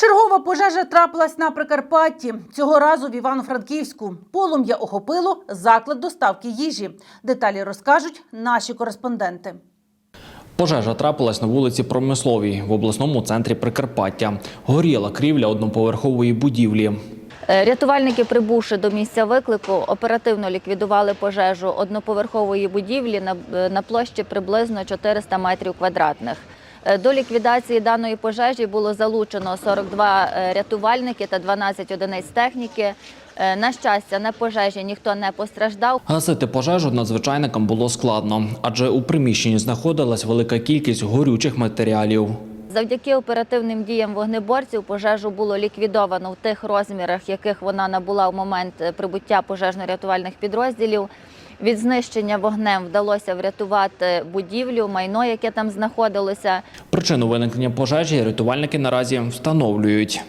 Чергова пожежа трапилась на Прикарпатті. Цього разу в Івано-Франківську. Полум'я охопило заклад доставки їжі. Деталі розкажуть наші кореспонденти. Пожежа трапилась на вулиці Промисловій в обласному центрі Прикарпаття. Горіла крівля одноповерхової будівлі. Е, Рятувальники, прибувши до місця виклику, оперативно ліквідували пожежу одноповерхової будівлі на, е, на площі приблизно 400 метрів квадратних. Е, До ліквідації даної пожежі було залучено 42 е, рятувальники та 12 одиниць техніки. Е, На щастя, на пожежі ніхто не постраждав. Гасити пожежу надзвичайникам було складно, адже у приміщенні знаходилась велика кількість горючих матеріалів. Завдяки оперативним діям вогнеборців пожежу було ліквідовано в тих розмірах, яких вона набула в момент е, прибуття пожежно-рятувальних підрозділів. Від знищення вогнем вдалося врятувати будівлю, майно, яке там знаходилося. Причину виникнення пожежі рятувальники наразі встановлюють.